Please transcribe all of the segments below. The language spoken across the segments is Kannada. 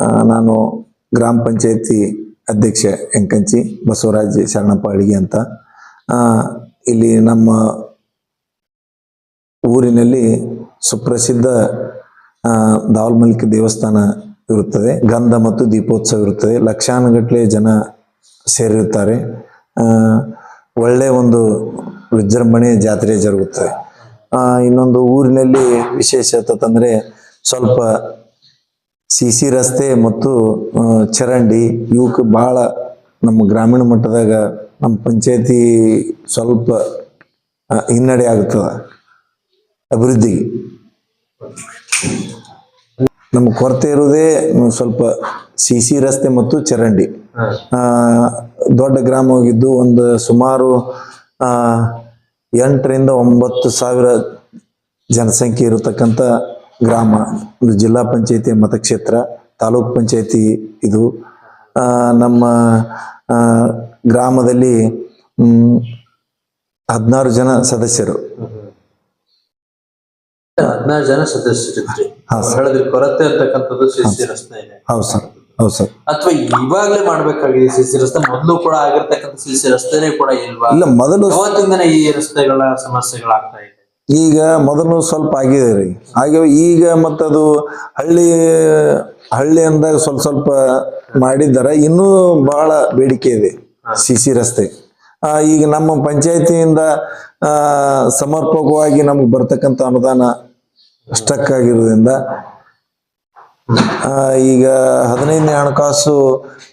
ನಾನು ಗ್ರಾಮ ಪಂಚಾಯತಿ ಅಧ್ಯಕ್ಷ ಎಂಕಂಚಿ ಬಸವರಾಜ್ ಶರಣಪ್ಪ ಅಳಿಗೆ ಅಂತ. ಇಲ್ಲಿ ನಮ್ಮ ಊರಿನಲ್ಲಿ ಸುಪ್ರಸಿದ್ಧ ಆ, ದಾವಲ್ಮಲಿಕ ದೇವಸ್ಥಾನ ಇರುತ್ತದೆ. ಗಂಧ ಮತ್ತು ದೀಪೋತ್ಸವ ಇರುತ್ತದೆ. ಲಕ್ಷಾನುಗಟ್ಟಲೆ ಜನ ಸೇರಿರುತ್ತಾರೆ. ಒಳ್ಳೆ ಒಂದು ವಿಜೃಂಭಣೆ ಜಾತ್ರೆ ಜರುಗುತ್ತದೆ. ಇನ್ನೊಂದು ಊರಿನಲ್ಲಿ ವಿಶೇಷತೆ ಸ್ವಲ್ಪ ಸಿ ಸಿ ರಸ್ತೆ ಮತ್ತು ಚರಂಡಿ ಇವಕ್ಕೆ ಭಾಳ ನಮ್ಮ ಗ್ರಾಮೀಣ ಮಟ್ಟದಾಗ ನಮ್ಮ ಪಂಚಾಯತಿ ಸ್ವಲ್ಪ ಹಿನ್ನಡೆ ಆಗ್ತದ ಅಭಿವೃದ್ಧಿಗೆ ನಮ್ಮ ಕೊರತೆ ಇರೋದೇ ಸ್ವಲ್ಪ ಸಿ ಸಿ ರಸ್ತೆ ಮತ್ತು ಚರಂಡಿ. ಆ, ದೊಡ್ಡ ಗ್ರಾಮ ಹೋಗಿದ್ದು ಒಂದು ಸುಮಾರು ಎಂಟರಿಂದ ಒಂಬತ್ತು ಸಾವಿರ ಜನಸಂಖ್ಯೆ ಇರತಕ್ಕಂಥ ಗ್ರಾಮ ಇದು ಜಿಲ್ಲಾ ಪಂಚಾಯತಿ ಮತಕ್ಷೇತ್ರ ತಾಲೂಕ್ ಪಂಚಾಯತಿ ಇದು. ನಮ್ಮ ಗ್ರಾಮದಲ್ಲಿ ಹದಿನಾರು ಜನ ಸದಸ್ಯರು. ಹದಿನಾರು ಜನ ಸದಸ್ಯರು ಹಾ, ಹೇಳಿದ್ರಿ ಕೊರತೆ ಅಂತಕ್ಕಂಥದ್ದು ಸಿಸಿ ರಸ್ತೆ ಇದೆ. ಹೌದು ಸರ್. ಹೌದು ಸರ್. ಅಥವಾ ಇವಾಗಲೇ ಮಾಡ್ಬೇಕಾಗಿದೆ ಸಿಸಿ ರಸ್ತೆ? ಮೊದಲು ಕೂಡ ಆಗಿರ್ತಕ್ಕಂಥ ಸಿಸಿ ರಸ್ತೆನೇ ಕೂಡ ಇಲ್ವಾ? ಇಲ್ಲ ಮೊದಲು ಯಾವತ್ತಿಂದನೇ ಈ ರಸ್ತೆಗಳ ಸಮಸ್ಯೆಗಳಾಗ್ತಾ ಇದೆ? ಈಗ ಮೊದಲು ಸ್ವಲ್ಪ ಆಗಿದೆ ರೀ. ಹಾಗೆ ಈಗ ಮತ್ತದು ಹಳ್ಳಿ ಹಳ್ಳಿ ಅಂದಾಗ ಸ್ವಲ್ಪ ಸ್ವಲ್ಪ ಮಾಡಿದ್ದಾರೆ ಇನ್ನೂ ಬಹಳ ಬೇಡಿಕೆ ಇದೆ ಸಿ ಸಿ ರಸ್ತೆ. ಈಗ ನಮ್ಮ ಪಂಚಾಯತಿಯಿಂದ ಸಮರ್ಪಕವಾಗಿ ನಮ್ಗೆ ಬರ್ತಕ್ಕಂಥ ಅನುದಾನ ಸ್ಟಕ್ ಆಗಿರೋದ್ರಿಂದ ಈಗ ಹದಿನೈದನೇ ಹಣಕಾಸು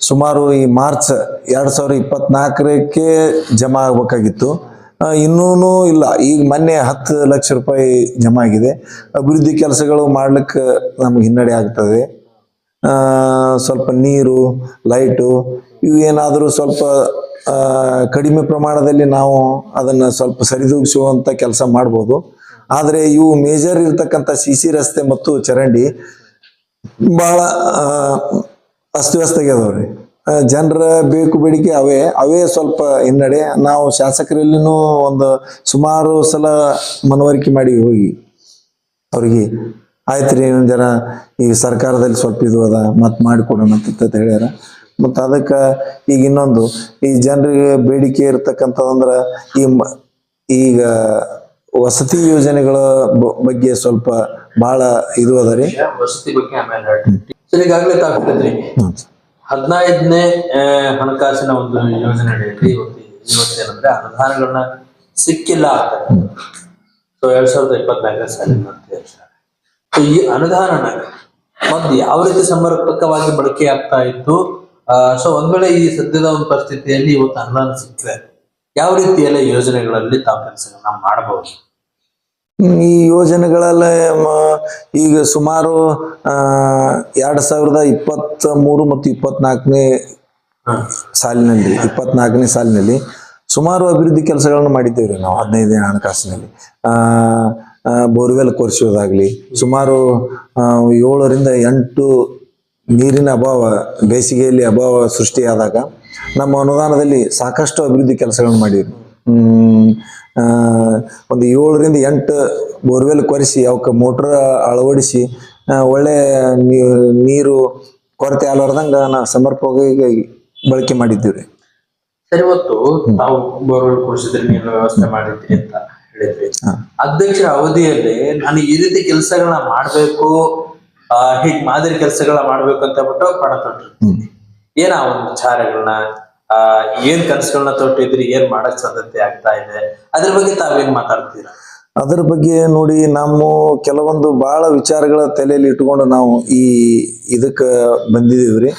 ಸುಮಾರು ಈ ಮಾರ್ಚ್ ಎರಡ್ ಸಾವಿರದ ಇಪ್ಪತ್ನಾಲ್ಕರಕ್ಕೆ ಜಮಾ ಆಗ್ಬೇಕಾಗಿತ್ತು. ಆ, ಇನ್ನೂನು ಇಲ್ಲ. ಈಗ ಮೊನ್ನೆ ಹತ್ತು ಲಕ್ಷ ರೂಪಾಯಿ ಜಮಾ ಆಗಿದೆ ಅಭಿವೃದ್ಧಿ ಕೆಲಸಗಳು ಮಾಡ್ಲಿಕ್ಕೆ ನಮ್ಗೆ ಹಿನ್ನಡೆ ಆಗ್ತದೆ. ಸ್ವಲ್ಪ ನೀರು ಲೈಟು ಇವು ಏನಾದರೂ ಸ್ವಲ್ಪ ಕಡಿಮೆ ಪ್ರಮಾಣದಲ್ಲಿ ನಾವು ಅದನ್ನು ಸ್ವಲ್ಪ ಸರಿದೂಗಿಸುವಂಥ ಕೆಲಸ ಮಾಡ್ಬೋದು. ಆದರೆ ಇವು ಮೇಜರ್ ಇರ್ತಕ್ಕಂಥ ಸಿ ಸಿ ರಸ್ತೆ ಮತ್ತು ಚರಂಡಿ ಭಾಳ ಅಸ್ತವ್ಯಸ್ತಾಗ್ಯದವ್ರಿ ಜನರ ಬೇಕು ಬೇಡಿಕೆ ಅವೇ ಅವೇ ಸ್ವಲ್ಪ ಹಿನ್ನಡೆ. ನಾವು ಶಾಸಕರಲ್ಲಿನೂ ಒಂದು ಸುಮಾರು ಸಲ ಮನವರಿಕೆ ಮಾಡಿ ಹೋಗಿ. ಅವ್ರಿಗೆ ಆಯ್ತು ರೀ ಈ ಜನ ಈಗ ಸರ್ಕಾರದಲ್ಲಿ ಸ್ವಲ್ಪ ಇದು ಅದ ಮತ್ತು ಮಾಡಿಕೊಡೋಣ ಅಂತ ಹೇಳ್ಯಾರ. ಮತ್ತು ಅದಕ್ಕೆ ಈಗ ಇನ್ನೊಂದು ಈ ಜನರಿಗೆ ಬೇಡಿಕೆ ಇರ್ತಕ್ಕಂಥದಂದ್ರೆ ಈ ಈಗ ವಸತಿ ಯೋಜನೆಗಳ ಬಗ್ಗೆ ಸ್ವಲ್ಪ ಭಾಳ ಇದು ಅದ ರೀ. ಹದಿನೈದನೇ ಹಣಕಾಸಿನ ಒಂದು ಯೋಜನೆ ಅಡಿಯಲ್ಲಿ ಇವತ್ತು ಇವತ್ತೇನಂದ್ರೆ ಅನುದಾನಗಳನ್ನ ಸಿಕ್ಕಿಲ್ಲ ಅಂತ. ಸೊ ಎರಡ್ ಸಾವಿರದ ಇಪ್ಪತ್ನಾಲ್ಕನೇ ಸಾಲಿನ ಸೊ ಈ ಅನುದಾನನ ಮೊದ್ಲು ಯಾವ ರೀತಿ ಸಮರ್ಪಕವಾಗಿ ಬಳಕೆ ಆಗ್ತಾ ಇತ್ತು? ಸೊ ಒಂದ್ ವೇಳೆ ಈ ಸದ್ಯದ ಒಂದು ಪರಿಸ್ಥಿತಿಯಲ್ಲಿ ಇವತ್ತು ಅನುದಾನ ಸಿಕ್ಕಿದೆ ಯಾವ ರೀತಿಯಲ್ಲ ಯೋಜನೆಗಳಲ್ಲಿ ತಾವು ಕೆಲಸಗಳನ್ನ ಮಾಡಬಹುದು? ಈ ಯೋಜನೆಗಳೆಲ್ಲ ಈಗ ಸುಮಾರು ಆ, ಎರಡು ಸಾವಿರದ ಇಪ್ಪತ್ತ್ ಮೂರು ಮತ್ತು ಇಪ್ಪತ್ನಾಲ್ಕನೇ ಸಾಲಿನಲ್ಲಿ ಇಪ್ಪತ್ನಾಲ್ಕನೇ ಸಾಲಿನಲ್ಲಿ ಸುಮಾರು ಅಭಿವೃದ್ಧಿ ಕೆಲಸಗಳನ್ನು ಮಾಡಿದ್ದೇವೆ ನಾವು ಹದಿನೈದನೇ ಹಣಕಾಸಿನಲ್ಲಿ. ಬೋರ್ವೆಲ್ ಕೊರೆಸೋದಾಗ್ಲಿ ಸುಮಾರು ಏಳರಿಂದ ಎಂಟು ನೀರಿನ ಅಭಾವ ಬೇಸಿಗೆಯಲ್ಲಿ ಅಭಾವ ಸೃಷ್ಟಿಯಾದಾಗ ನಮ್ಮ ಅನುದಾನದಲ್ಲಿ ಸಾಕಷ್ಟು ಅಭಿವೃದ್ಧಿ ಕೆಲಸಗಳನ್ನು ಆ, ಒಂದು ಏಳರಿಂದ ಎಂಟು ಬೋರ್ವೆಲ್ ಕೊರೆಸಿ ಅವಕ್ಕೆ ಮೋಟ್ರ್ ಅಳವಡಿಸಿ ಒಳ್ಳೆ ನೀರು ಕೊರತೆ ಆಗಲಾರ್ದಂಗ ನಾ ಸಮರ್ಪಕವಾಗಿ ಬಳಕೆ ಮಾಡಿದ್ದೀವಿ ರೀ ಸರಿ ಇವತ್ತು ನಾವು ಬೋರ್ವೆಲ್ ಕೊಡಿಸಿದ್ರೆ ನೀರಿನ ವ್ಯವಸ್ಥೆ ಮಾಡಿದ್ರಿ ಅಂತ ಹೇಳಿದ್ರಿ. ಅಧ್ಯಕ್ಷರ ಅವಧಿಯಲ್ಲಿ ನಾನು ಈ ರೀತಿ ಕೆಲಸಗಳನ್ನ ಮಾಡಬೇಕು ಹೀಗೆ ಹೀಗ್ ಮಾದರಿ ಕೆಲಸಗಳನ್ನ ಮಾಡ್ಬೇಕು ಅಂತ ಬಿಟ್ಟು ಪಣ ತೊಟ್ಟಿರ್ತೀನಿ. ಏನ ವಿಚಾರಗಳನ್ನ ಏನ್ ಕನಸುಗಳನ್ನ ತೊಟ್ಟಿದ್ರಿ, ಏನ್ ಮಾಡಕ್ ಸಾಧ್ಯತೆ ಆಗ್ತಾ ಇದೆ? ಅದ್ರ ಬಗ್ಗೆ ತಾವೇನ್ ಮಾತಾಡ್ತೀರಾ? ಅದರ ಬಗ್ಗೆ ನೋಡಿ, ನಮ್ಮ ಕೆಲವೊಂದು ಬಹಳ ವಿಚಾರಗಳ ತಲೆಯಲ್ಲಿ ಇಟ್ಕೊಂಡು ನಾವು ಈ ಇದಕ್ಕೆ ಬಂದಿದ್ದೀವಿ ರೀ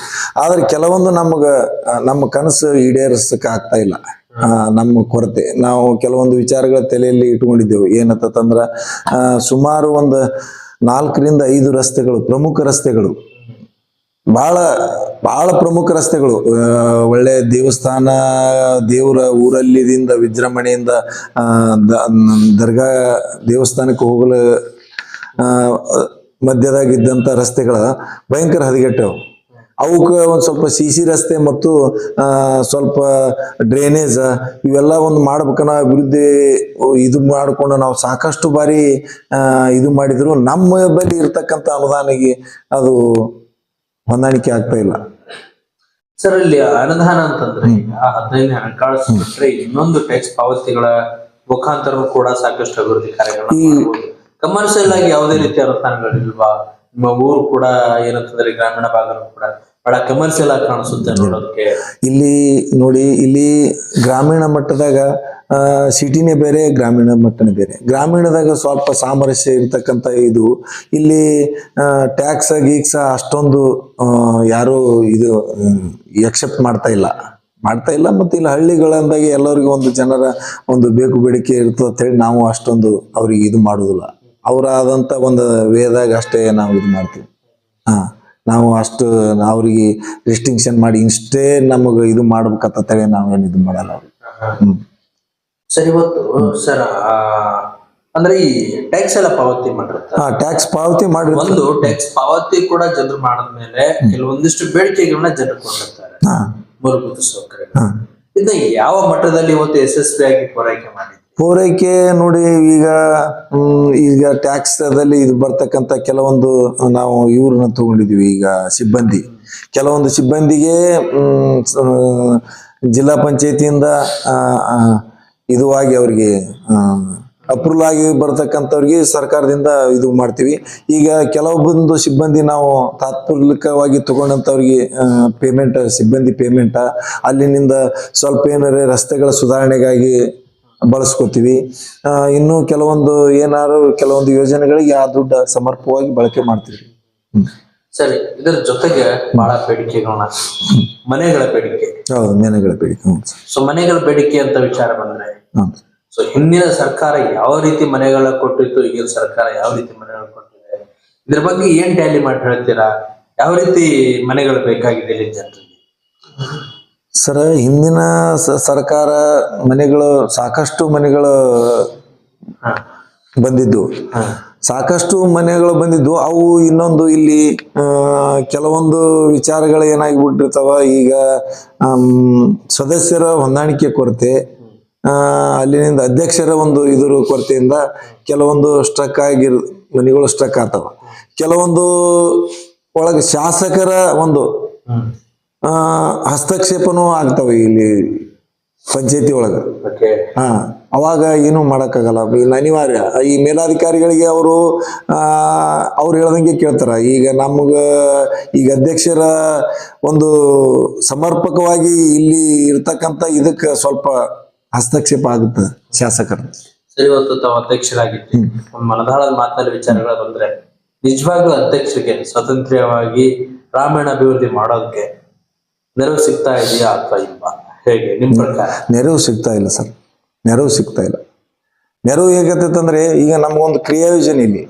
ಆದ್ರೆ ಕೆಲವೊಂದು ನಮಗೆ ನಮ್ಮ ಕನಸು ಈಡೇರಿಸಕ್ಕೆ ಆಗ್ತಾ ಇಲ್ಲ. ನಮ್ಮ ಕೊರತೆ. ನಾವು ಕೆಲವೊಂದು ವಿಚಾರಗಳ ತಲೆಯಲ್ಲಿ ಇಟ್ಕೊಂಡಿದ್ದೆವು ಏನಂತಂದ್ರೆ ಸುಮಾರು ಒಂದು ನಾಲ್ಕರಿಂದ ಐದು ರಸ್ತೆಗಳು, ಪ್ರಮುಖ ರಸ್ತೆಗಳು ಬಹಳ ಬಹಳ ಪ್ರಮುಖ ರಸ್ತೆಗಳು. ಒಳ್ಳೆ ದೇವಸ್ಥಾನ, ದೇವರ ಊರಲ್ಲಿದಿಂದ, ವಿಜೃಂಭಣೆಯಿಂದ ದರ್ಗಾ ದೇವಸ್ಥಾನಕ್ಕೆ ಹೋಗಲು ಮಧ್ಯದಾಗಿದ್ದಂಥ ರಸ್ತೆಗಳ ಭಯಂಕರ ಹದಗೆಟ್ಟವು. ಅವಕ್ಕೆ ಒಂದು ಸ್ವಲ್ಪ ಸಿ ಸಿ ರಸ್ತೆ ಮತ್ತು ಸ್ವಲ್ಪ ಡ್ರೈನೇಜ್ ಇವೆಲ್ಲ ಒಂದು ಮಾಡ್ಬೇಕನ್ನೋ ಅಭಿವೃದ್ಧಿ ಇದು ಮಾಡಿಕೊಂಡು ನಾವು ಸಾಕಷ್ಟು ಬಾರಿ ಇದು ಮಾಡಿದ್ರು. ನಮ್ಮ ಬಳಿ ಇರ್ತಕ್ಕಂಥ ಅನುದಾನಿಗೆ ಅದು ಹೊಂದಾಣಿಕೆ ಆಗ್ತಾ ಇಲ್ಲ. ಸರ್ ಇಲ್ಲಿ ಅನುದಾನ ಅಂತಂದ್ರೆ ಈಗ ಹದಿನೈದು ಹಣಕಾಸು ಬಿಟ್ರೆ ಇನ್ನೊಂದು ಟ್ಯಾಕ್ಸ್ ಪಾವತಿಗಳ ಮುಖಾಂತರ ಕೂಡ ಸಾಕಷ್ಟು ಅಭಿವೃದ್ಧಿ ಕಾರ್ಯಗಳು ಕಮರ್ಷಿಯಲ್ ಆಗಿ ಯಾವುದೇ ರೀತಿ ಅನುದಾನಗಳಿಲ್ವಾ? ನಿಮ್ಮ ಊರು ಕೂಡ ಏನಂತಂದ್ರೆ ಗ್ರಾಮೀಣ ಭಾಗನೂ ಕೂಡ ಬಹಳ ಕಮರ್ಷಿಯಲ್ ಆಗಿ ಕಾಣಿಸುತ್ತೆ ನೋಡೋಕೆ ಇಲ್ಲಿ ನೋಡಿ ಇಲ್ಲಿ ಗ್ರಾಮೀಣ ಮಟ್ಟದಾಗ ಸಿಟಿನೇ ಬೇರೆ ಗ್ರಾಮೀಣ ಮಟ್ಟನೇ ಬೇರೆ. ಗ್ರಾಮೀಣದಾಗ ಸ್ವಲ್ಪ ಸಾಮರಸ್ಯ ಇರ್ತಕ್ಕಂಥ ಇದು. ಇಲ್ಲಿ ಟ್ಯಾಕ್ಸ್ ಗೀಕ್ಸ ಅಷ್ಟೊಂದು ಆ, ಯಾರು ಇದು ಎಕ್ಸೆಪ್ಟ್ ಮಾಡ್ತಾ ಇಲ್ಲ. ಮಾಡ್ತಾ ಇಲ್ಲ ಮತ್ತು ಇಲ್ಲಿ ಹಳ್ಳಿಗಳಂದಾಗ ಎಲ್ಲರಿಗೂ ಒಂದು ಜನರ ಒಂದು ಬೇಕು ಬೇಡಿಕೆ ಇರ್ತದೆ ಅಂತ ಹೇಳಿ ನಾವು ಅಷ್ಟೊಂದು ಅವ್ರಿಗೆ ಇದು ಮಾಡೋದಿಲ್ಲ. ಅವರಾದಂಥ ಒಂದು ವೇದಾಗ ಅಷ್ಟೇ ನಾವು ಇದು ಮಾಡ್ತೀವಿ. ಹಾ. ನಾವು ಅಷ್ಟು ಅವ್ರಿಗೆ ರೆಸ್ಟ್ರಿಕ್ಷನ್ ಮಾಡಿ ಇಷ್ಟೇ ನಮಗೆ ಇದು ಮಾಡ್ಬೇಕಂತ ಹೇಳಿ ನಾವೇನು ಇದು ಮಾಡಲ್ಲ ಅವ್ರಿಗೆ ಹ್ಮ್. ಸರ್ ಇವತ್ತು ಸರ್ ಅಂದ್ರೆ ಈ ಟ್ಯಾಕ್ಸ್ ಎಲ್ಲ ಪಾವತಿ ಮಾಡಿರ್ತಾರೆ ಹಾ ಟ್ಯಾಕ್ಸ್ ಪಾವತಿ ಮಾಡಿ ಒಂದು ಟ್ಯಾಕ್ಸ್ ಪಾವತಿ ಕೂಡ ಜನರು ಮಾಡಿದ್ಮೇಲೆ ಕೆಲವೊಂದಿಷ್ಟು ಬೇಡಿಕೆಗಳನ್ನ ಜನರು ಕೊಟ್ಟಿರ್ತಾರೆ. ಹಾ. ಮೂಲಭೂತ ಸೌಕರ್ಯ ಇದನ್ನ ಯಾವ ಮಟ್ಟದಲ್ಲಿ ಇವತ್ತು ಯಶಸ್ವಿಯಾಗಿ ಪೂರೈಕೆ ಮಾಡಿದ್ವಿ ಪೂರೈಕೆ ನೋಡಿ ಈಗ ಈಗ ಟ್ಯಾಕ್ಸ್ ದಲ್ಲಿ ಇದು ಬರ್ತಕ್ಕಂಥ ಕೆಲವೊಂದು ನಾವು ಇವ್ರನ್ನ ತಗೊಂಡಿದ್ವಿ ಈಗ ಸಿಬ್ಬಂದಿ. ಕೆಲವೊಂದು ಸಿಬ್ಬಂದಿಗೆ ಜಿಲ್ಲಾ ಪಂಚಾಯತಿಯಿಂದ ಇದು ಆಗಿ ಅವ್ರಿಗೆ ಅಪ್ರೂವಲ್ ಆಗಿ ಬರ್ತಕ್ಕಂಥವ್ರಿಗೆ ಸರ್ಕಾರದಿಂದ ಇದು ಮಾಡ್ತೀವಿ. ಈಗ ಕೆಲವೊಂದು ಸಿಬ್ಬಂದಿ ನಾವು ತಾತ್ಪೂರ್ಲಿಕವಾಗಿ ತಗೊಂಡಂಥವ್ರಿಗೆ ಪೇಮೆಂಟ್ ಸಿಬ್ಬಂದಿ ಪೇಮೆಂಟ ಅಲ್ಲಿನಿಂದ ಸ್ವಲ್ಪ ಏನಾರೆ ರಸ್ತೆಗಳ ಸುಧಾರಣೆಗಾಗಿ ಬಳಸ್ಕೋತೀವಿ. ಇನ್ನು ಕೆಲವೊಂದು ಏನಾದ್ರು ಕೆಲವೊಂದು ಯೋಜನೆಗಳಿಗೆ ಆ ದುಡ್ಡು ಸಮರ್ಪವಾಗಿ ಬಳಕೆ ಮಾಡ್ತೀವಿ. ಸರಿ ಇದರ ಜೊತೆಗೆ ಬಹಳ ಬೇಡಿಕೆಗಳನ್ನ ಮನೆಗಳ ಬೇಡಿಕೆ. ಹೌದು ಮನೆಗಳ ಬೇಡಿಕೆ ಸೊ ಮನೆಗಳ ಬೇಡಿಕೆ ಅಂತ ವಿಚಾರ ಬಂದ್ರೆ ಸೊ ಹಿಂದಿನ ಸರ್ಕಾರ ಯಾವ ರೀತಿ ಮನೆಗಳ ಕೊಟ್ಟಿತ್ತು ಈಗಿನ ಸರ್ಕಾರ ಯಾವ ರೀತಿ ಮನೆಗಳ ಕೊಟ್ಟಿದೆ ಇದ್ರ ಬಗ್ಗೆ ಏನ್ ಟ್ಯಾಲಿ ಮಾಡಿ ಹೇಳ್ತೀರಾ? ಯಾವ ರೀತಿ ಮನೆಗಳು ಬೇಕಾಗಿದೆ ಇಲ್ಲಿ ಜನರಿಗೆ? ಸರ್ ಹಿಂದಿನ ಸರ್ಕಾರ ಮನೆಗಳು ಸಾಕಷ್ಟು ಮನೆಗಳು. ಬಂದಿದ್ದು. ಸಾಕಷ್ಟು ಮನೆಗಳು ಬಂದಿದ್ದು. ಅವು ಇನ್ನೊಂದು ಇಲ್ಲಿ ಕೆಲವೊಂದು ವಿಚಾರಗಳು ಏನಾಗಿಬಿಟ್ಟಿರ್ತಾವ. ಈಗ ಸದಸ್ಯರ ಹೊಂದಾಣಿಕೆ ಕೊರತೆ ಆ, ಅಲ್ಲಿನಿಂದ ಅಧ್ಯಕ್ಷರ ಒಂದು ಇದರ ಕೊರತೆಯಿಂದ ಕೆಲವೊಂದು ಸ್ಟ್ರಕ್ ಆಗಿರ್ ಮನೆಗಳು ಸ್ಟ್ರಕ್ ಆಗ್ತಾವ. ಕೆಲವೊಂದು ಒಳಗೆ ಶಾಸಕರ ಒಂದು ಹಸ್ತಕ್ಷೇಪನೂ ಆಗ್ತವೆ ಇಲ್ಲಿ ಪಂಚಾಯತಿ ಒಳಗೆ. ಹಾ ಅವಾಗ ಏನು ಮಾಡಕ್ಕಾಗಲ್ಲ. ಇಲ್ಲಿ ಅನಿವಾರ್ಯ. ಈ ಮೇಲಾಧಿಕಾರಿಗಳಿಗೆ ಅವರು ಅವ್ರು ಹೇಳ್ದಂಗೆ ಕೇಳ್ತಾರ. ಈಗ ನಮ್ಗೆ ಈಗ ಅಧ್ಯಕ್ಷರ ಒಂದು ಸಮರ್ಪಕವಾಗಿ ಇಲ್ಲಿ ಇರ್ತಕ್ಕಂಥ ಇದಕ್ಕೆ ಸ್ವಲ್ಪ ಹಸ್ತಕ್ಷೇಪ ಆಗುತ್ತೆ ಶಾಸಕರ. ಸರಿ ಇವತ್ತು ತಾವು ಅಧ್ಯಕ್ಷರಾಗಿತ್ತು ಒಂದು ಮನದಾಳದ ಮಾತನಾಡಿ ವಿಚಾರಗಳು ಬಂದ್ರೆ ನಿಜವಾಗ್ಲೂ ಅಧ್ಯಕ್ಷರಿಗೆ ಸ್ವತಂತ್ರವಾಗಿ ಗ್ರಾಮೀಣ ಅಭಿವೃದ್ಧಿ ಮಾಡೋದಕ್ಕೆ ನೆರವು ಸಿಗ್ತಾ ಇದೆಯಾ ಅಥವಾ ಇಲ್ವಾ ಹೇಗೆ ನಿಮ್ ಪ್ರಕಾರ? ನೆರವು ಸಿಗ್ತಾ ಇಲ್ಲ ಸರ್. ನೆರವು ಸಿಗ್ತಾ ಇಲ್ಲ. ನೆರವು ಹೇಗತ್ತಂದ್ರೆ ಈಗ ನಮಗೊಂದು ಕ್ರಿಯಾ ಯೋಜನೆ ಇಲ್ಲಿ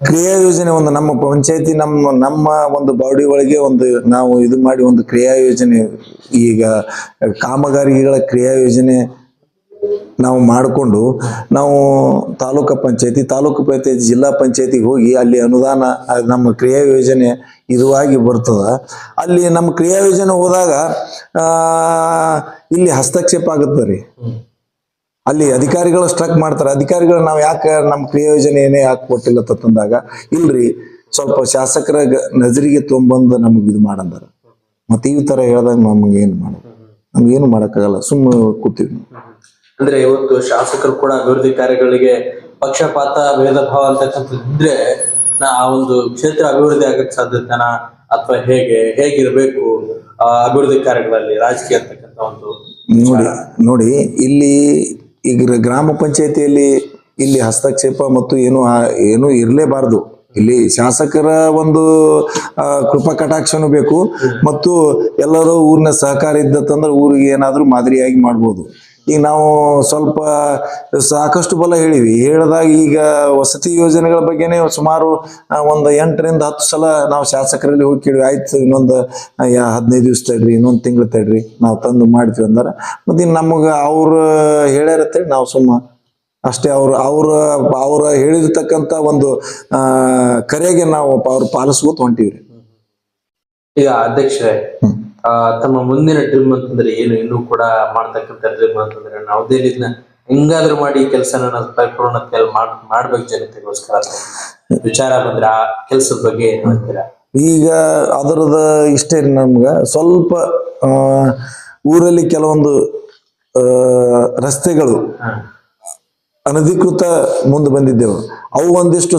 ಕ್ರಿಯಾ ಯೋಜನೆ ಒಂದು ನಮ್ಮ ಪಂಚಾಯತಿ ನಮ್ಮ ನಮ್ಮ ಒಂದು ಬಾಡಿ ಒಳಗೆ ಒಂದು ನಾವು ಇದು ಮಾಡಿ ಒಂದು ಕ್ರಿಯಾ ಯೋಜನೆ ಈಗ ಕಾಮಗಾರಿಗಳ ಕ್ರಿಯಾ ಯೋಜನೆ ನಾವು ಮಾಡಿಕೊಂಡು ನಾವು ತಾಲೂಕು ಪಂಚಾಯತಿ ತಾಲೂಕು ಪಂಚಾಯತಿ, ಜಿಲ್ಲಾ ಪಂಚಾಯತಿಗೆ ಹೋಗಿ ಅಲ್ಲಿ ಅನುದಾನ, ನಮ್ಮ ಕ್ರಿಯಾ ಯೋಜನೆ ಇದುವಾಗಿ ಬರ್ತದ. ಅಲ್ಲಿ ನಮ್ಮ ಕ್ರಿಯಾ ಯೋಜನೆ ಹೋದಾಗ ಇಲ್ಲಿ ಹಸ್ತಕ್ಷೇಪ ಆಗುತ್ತೆ ರೀ. ಅಲ್ಲಿ ಅಧಿಕಾರಿಗಳು ಸ್ಟ್ರಕ್ ಮಾಡ್ತಾರೆ. ಅಧಿಕಾರಿಗಳು ನಾವು ಯಾಕೆ ನಮ್ಮ ಕ್ರಿಯಾ ಯೋಜನೆ ಏನೇ ಯಾಕೆ ಕೊಟ್ಟಿಲ್ಲ ತಂದಾಗ, ಇಲ್ರಿ, ಸ್ವಲ್ಪ ಶಾಸಕರ ನಜರಿಗೆ ತೊಗೊಂಬಂದು ನಮಗೆ ಇದು ಮಾಡಂದಾರ. ಮತ್ತೆ ಈ ತರ ಹೇಳ್ದಾಗ ನಮ್ಗೆ ಏನು ಮಾಡೋದು ನಮ್ಗೇನು ಮಾಡೋಕ್ಕಾಗಲ್ಲ. ಸುಮ್ಮನೆ ಕೂತೀವಿ. ಅಂದ್ರೆ ಇವತ್ತು ಶಾಸಕರು ಕೂಡ ಅಭಿವೃದ್ಧಿ ಕಾರ್ಯಗಳಿಗೆ ಪಕ್ಷಪಾತ ಭೇದ ಭಾವ ಅಂತಕ್ಕಂಥದ್ದು ಇದ್ರೆ ನಾ ಆ ಒಂದು ಕ್ಷೇತ್ರ ಅಭಿವೃದ್ಧಿ ಆಗಕ್ಕೆ ಸಾಧ್ಯತೆನಾ ಅಥವಾ ಹೇಗೆ ಹೇಗಿರ್ಬೇಕು ಆ ಅಭಿವೃದ್ಧಿ ಕಾರ್ಯಗಳಲ್ಲಿ ರಾಜಕೀಯ ಅಂತಕ್ಕಂಥ ಒಂದು ನೋಡಿ ನೋಡಿ ಇಲ್ಲಿ ಈಗ ಗ್ರಾಮ ಪಂಚಾಯತಿಯಲ್ಲಿ ಇಲ್ಲಿ ಹಸ್ತಕ್ಷೇಪ ಮತ್ತು ಏನು ಏನು ಇರಲೇಬಾರದು. ಇಲ್ಲಿ ಶಾಸಕರ ಒಂದು ಕೃಪಾ ಕಟಾಕ್ಷನೂ ಬೇಕು ಮತ್ತು ಎಲ್ಲರೂ ಊರಿನ ಸಹಕಾರ ಇದ್ದತ್ತಂದ್ರೆ ಊರಿಗೆ ಏನಾದರೂ ಮಾದರಿಯಾಗಿ ಮಾಡ್ಬೋದು. ಈಗ ನಾವು ಸ್ವಲ್ಪ ಸಾಕಷ್ಟು ಬಲ ಹೇಳಿವಿ. ಹೇಳಿದಾಗ ಈಗ ವಸತಿ ಯೋಜನೆಗಳ ಬಗ್ಗೆನೇ ಸುಮಾರು ಒಂದು ಎಂಟರಿಂದ ಹತ್ತು ಸಲ ನಾವು ಶಾಸಕರಲ್ಲಿ ಹೋಗಿ ಕೇಳಿ ಆಯ್ತು ಇನ್ನೊಂದು ಹದಿನೈದು ದಿವಸ ತಡ್ರಿ ಇನ್ನೊಂದು ತಿಂಗಳು ತಡ್ರಿ ನಾವು ತಂದು ಮಾಡ್ತೀವಿ ಅಂದ್ರೆ. ಮತ್ತೆ ಇನ್ನು ನಮಗೆ ಅವ್ರು ಹೇಳ್ಯಾರತ್ತೇಳಿ ನಾವು ಸುಮ್ಮ ಅಷ್ಟೇ ಅವ್ರು ಅವ್ರ ಅವ್ರ ಹೇಳಿರ್ತಕ್ಕಂಥ ಒಂದು ಕರೆಗೆ ನಾವು ಅವ್ರು ಪಾಲಿಸ್ಕೋತ ಹೊಂಟಿವ್ರಿ. ಈಗ ಅಧ್ಯಕ್ಷರೇ ತಮ್ಮ ಮುಂದಿನ ಡ್ರೀಮ್ ಅಂತಂದ್ರೆ ಏನು? ಇನ್ನೂ ಕೂಡ ಮಾಡ್ತಕ್ಕಂಥ ಡ್ರೀಮ್ ಅಂತಂದ್ರೆ ನಾವು ಇದನ್ನ ಹೆಂಗಾದ್ರೂ ಮಾಡಿ ಈ ಕೆಲಸನ ನಾವು ಅಂತ ಮಾಡ್ ಮಾಡ್ಬೇಕು ಜನತೆಗೋಸ್ಕರ ವಿಚಾರ ಬಂದ್ರೆ ಆ ಕೆಲಸದ ಬಗ್ಗೆ ಏನ್ ಹೇಳ್ತೀರಾ? ಈಗ ಅದರದ ಇಷ್ಟೇ ನಮ್ಗೆ. ಸ್ವಲ್ಪ ಆ, ಊರಲ್ಲಿ ಕೆಲವೊಂದು ಆ, ರಸ್ತೆಗಳು ಅನಧಿಕೃತ ಮುಂದೆ ಬಂದಿದ್ದೆವು. ಅವು ಒಂದಿಷ್ಟು